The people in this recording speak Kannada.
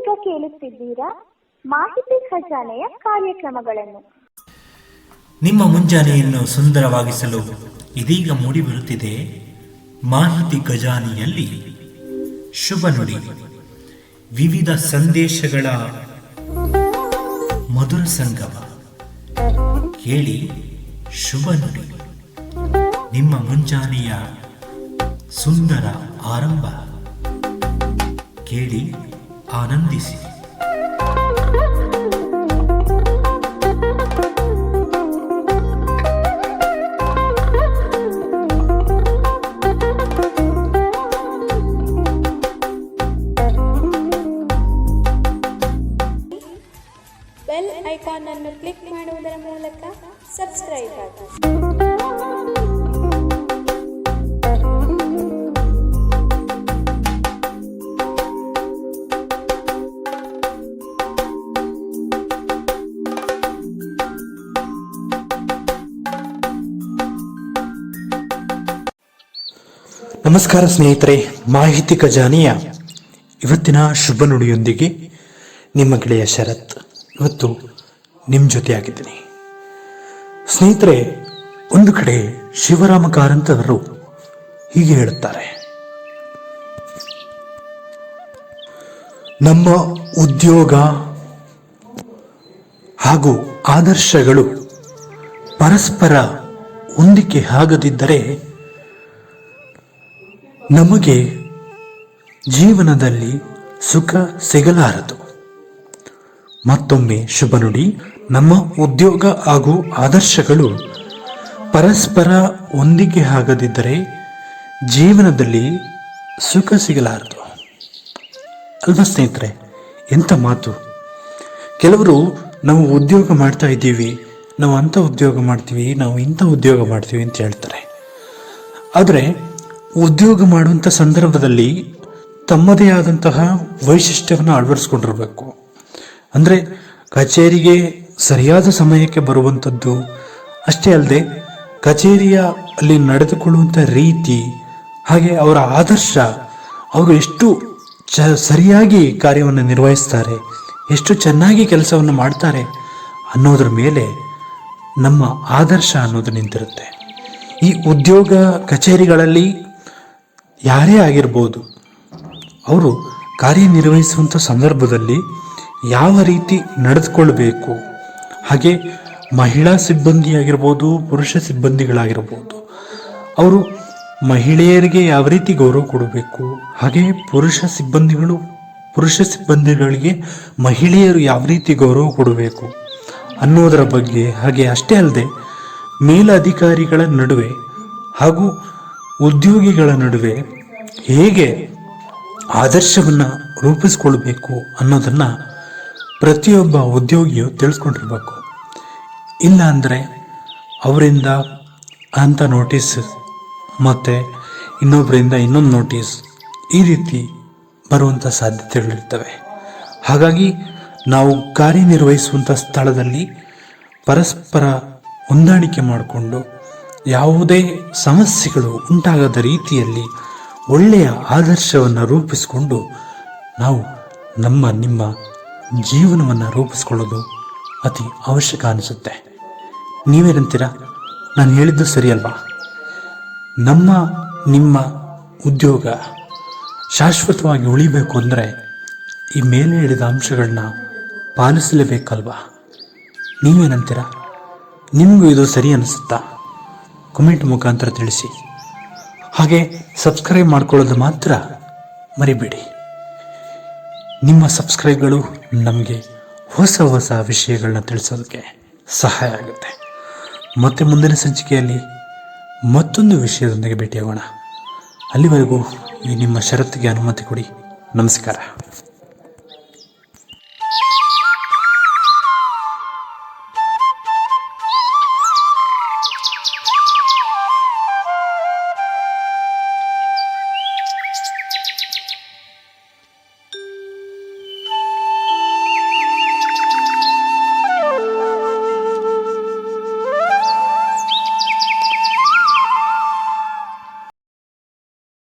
ನೀವೀಗ ಕೇಳುತ್ತಿದ್ದೀರಾ? ಮಾಹಿತಿ ಖಜಾನೆಯ ಕಾರ್ಯಕ್ರಮಗಳನ್ನು. ನಿಮ್ಮ ಮುಂಜಾನೆಯನ್ನು ಸುಂದರವಾಗಿಸಲು ಇದೀಗ ಮೂಡಿಬರುತ್ತಿದೆ ಮಾಹಿತಿ ಖಜಾನೆಯಲ್ಲಿ ಶುಭ ನುಡಿ. ವಿವಿಧ ಸಂದೇಶಗಳ ಮಧುರ ಸಂಗಮ. ಕೇಳಿ ಶುಭ ನುಡಿ. ನಿಮ್ಮ ಮುಂಜಾನೆಯ ಸುಂದರ ಆರಂಭ. ಕೇಳಿ ಆನಂದಿಸಿ ಬೆಲ್ ಐಕಾನ್ ಅನ್ನು ಕ್ಲಿಕ್ ಮಾಡುವುದರ ಮೂಲಕ ಸಬ್ಸ್ಕ್ರೈಬ್ ಆಗಿ ನಮಸ್ಕಾರ ಸ್ನೇಹಿತರೆ, ಮಾಹಿತಿ ಖಜಾನೆಯ ಇವತ್ತಿನ ಶುಭ ನುಡಿಯೊಂದಿಗೆ ನಿಮ್ಮ ಗೆಳೆಯ ಶರತ್ ಇವತ್ತು ನಿಮ್ಮ ಜೊತೆಯಾಗಿದ್ದೀನಿ. ಸ್ನೇಹಿತರೆ, ಒಂದು ಕಡೆ ಶಿವರಾಮ ಕಾರಂತವರು ಹೀಗೆ ಹೇಳುತ್ತಾರೆ. ನಮ್ಮ ಉದ್ಯೋಗ ಹಾಗೂ ಆದರ್ಶಗಳು ಪರಸ್ಪರ ಹೊಂದಿಕೆ ಆಗದಿದ್ದರೆ ನಮಗೆ ಜೀವನದಲ್ಲಿ ಸುಖ ಸಿಗಲಾರದು. ಮತ್ತೊಮ್ಮೆ ಶುಭ ನುಡಿ. ನಮ್ಮ ಉದ್ಯೋಗ ಹಾಗೂ ಆದರ್ಶಗಳು ಪರಸ್ಪರ ಹೊಂದಿಕೆ ಆಗದಿದ್ದರೆ ಜೀವನದಲ್ಲಿ ಸುಖ ಸಿಗಲಾರದು. ಅಲ್ವಾ ಸ್ನೇಹಿತರೆ, ಎಂಥ ಮಾತು? ಕೆಲವರು, ನಾವು ಉದ್ಯೋಗ ಮಾಡ್ತಾ ಇದ್ದೀವಿ, ನಾವು ಅಂಥ ಉದ್ಯೋಗ ಮಾಡ್ತೀವಿ, ನಾವು ಇಂಥ ಉದ್ಯೋಗ ಮಾಡ್ತೀವಿ ಅಂತ ಹೇಳ್ತಾರೆ. ಆದರೆ ಉದ್ಯೋಗ ಮಾಡುವಂಥ ಸಂದರ್ಭದಲ್ಲಿ ತಮ್ಮದೇ ಆದಂತಹ ವೈಶಿಷ್ಟ್ಯವನ್ನು ಅಳವಡಿಸ್ಕೊಂಡಿರಬೇಕು. ಅಂದರೆ ಕಚೇರಿಗೆ ಸರಿಯಾದ ಸಮಯಕ್ಕೆ ಬರುವಂಥದ್ದು ಅಷ್ಟೇ ಅಲ್ಲದೆ ಕಚೇರಿಯ ಅಲ್ಲಿ ನಡೆದುಕೊಳ್ಳುವಂಥ ರೀತಿ ಹಾಗೆ ಅವರ ಆದರ್ಶ ಅವರು ಎಷ್ಟು ಚ ಸರಿಯಾಗಿ ಕಾರ್ಯವನ್ನು ನಿರ್ವಹಿಸ್ತಾರೆ, ಎಷ್ಟು ಚೆನ್ನಾಗಿ ಕೆಲಸವನ್ನು ಮಾಡ್ತಾರೆ ಅನ್ನೋದ್ರ ಮೇಲೆ ನಮ್ಮ ಆದರ್ಶ ಅನ್ನೋದು ನಿಂತಿರುತ್ತೆ. ಈ ಉದ್ಯೋಗ ಕಚೇರಿಗಳಲ್ಲಿ ಯಾರೇ ಆಗಿರ್ಬೋದು, ಅವರು ಕಾರ್ಯನಿರ್ವಹಿಸುವಂಥ ಸಂದರ್ಭದಲ್ಲಿ ಯಾವ ರೀತಿ ನಡೆದುಕೊಳ್ಬೇಕು? ಹಾಗೆ ಮಹಿಳಾ ಸಿಬ್ಬಂದಿ ಆಗಿರ್ಬೋದು, ಪುರುಷ ಸಿಬ್ಬಂದಿಗಳಾಗಿರ್ಬೋದು, ಅವರು ಮಹಿಳೆಯರಿಗೆ ಯಾವ ರೀತಿ ಗೌರವ ಕೊಡಬೇಕು? ಹಾಗೆ ಪುರುಷ ಸಿಬ್ಬಂದಿಗಳು, ಪುರುಷ ಸಿಬ್ಬಂದಿಗಳಿಗೆ ಮಹಿಳೆಯರು ಯಾವ ರೀತಿ ಗೌರವ ಕೊಡಬೇಕು ಅನ್ನೋದರ ಬಗ್ಗೆ, ಹಾಗೆ ಅಷ್ಟೇ ಅಲ್ಲದೆ ಮೇಲಧಿಕಾರಿಗಳ ನಡುವೆ ಹಾಗೂ ಉದ್ಯೋಗಿಗಳ ನಡುವೆ ಹೇಗೆ ಆದರ್ಶವನ್ನು ರೂಪಿಸ್ಕೊಳ್ಬೇಕು ಅನ್ನೋದನ್ನು ಪ್ರತಿಯೊಬ್ಬ ಉದ್ಯೋಗಿಯು ತಿಳಿಸ್ಕೊಂಡಿರ್ಬೇಕು. ಇಲ್ಲ ಅಂದರೆ ಅವರಿಂದ ಅಂತ ನೋಟಿಸ್ ಮತ್ತು ಇನ್ನೊಬ್ಬರಿಂದ ಇನ್ನೊಂದು ನೋಟಿಸ್ ಈ ರೀತಿ ಬರುವಂಥ ಸಾಧ್ಯತೆಗಳಿರ್ತವೆ. ಹಾಗಾಗಿ ನಾವು ಕಾರ್ಯನಿರ್ವಹಿಸುವಂಥ ಸ್ಥಳದಲ್ಲಿ ಪರಸ್ಪರ ಹೊಂದಾಣಿಕೆ ಮಾಡಿಕೊಂಡು ಯಾವುದೇ ಸಮಸ್ಯೆಗಳು ಉಂಟಾಗದ ರೀತಿಯಲ್ಲಿ ಒಳ್ಳೆಯ ಆದರ್ಶವನ್ನು ರೂಪಿಸಿಕೊಂಡು ನಾವು ನಮ್ಮ, ನಿಮ್ಮ ಜೀವನವನ್ನು ರೂಪಿಸ್ಕೊಳ್ಳೋದು ಅತಿ ಅವಶ್ಯಕ ಅನಿಸುತ್ತೆ. ನೀವೇನಂತೀರ ನಾನು ಹೇಳಿದ್ದು ಸರಿಯಲ್ವಾ? ನಮ್ಮ, ನಿಮ್ಮ ಉದ್ಯೋಗ ಶಾಶ್ವತವಾಗಿ ಉಳಿಬೇಕು ಅಂದರೆ ಈ ಮೇಲೆ ಹೇಳಿದ ಅಂಶಗಳನ್ನ ಪಾಲಿಸಲೇಬೇಕಲ್ವಾ? ನೀವೇನಂತೀರ ನಿಮಗೂ ಇದು ಸರಿ ಅನಿಸುತ್ತಾ? ಕಮೆಂಟ್ ಮುಖಾಂತರ ತಿಳಿಸಿ. ಹಾಗೆ ಸಬ್ಸ್ಕ್ರೈಬ್ ಮಾಡ್ಕೊಳ್ಳೋದು ಮಾತ್ರ ಮರಿಬೇಡಿ. ನಿಮ್ಮ ಸಬ್ಸ್ಕ್ರೈಬ್ಗಳು ನಮಗೆ ಹೊಸ ಹೊಸ ವಿಷಯಗಳನ್ನ ತಿಳಿಸೋದಕ್ಕೆ ಸಹಾಯ ಆಗುತ್ತೆ. ಮತ್ತೆ ಮುಂದಿನ ಸಂಚಿಕೆಯಲ್ಲಿ ಮತ್ತೊಂದು ವಿಷಯದೊಂದಿಗೆ ಭೇಟಿಯಾಗೋಣ. ಅಲ್ಲಿವರೆಗೂ ಈ ನಿಮ್ಮ ಷರತ್ತಿಗೆ ಅನುಮತಿ ಕೊಡಿ. ನಮಸ್ಕಾರ.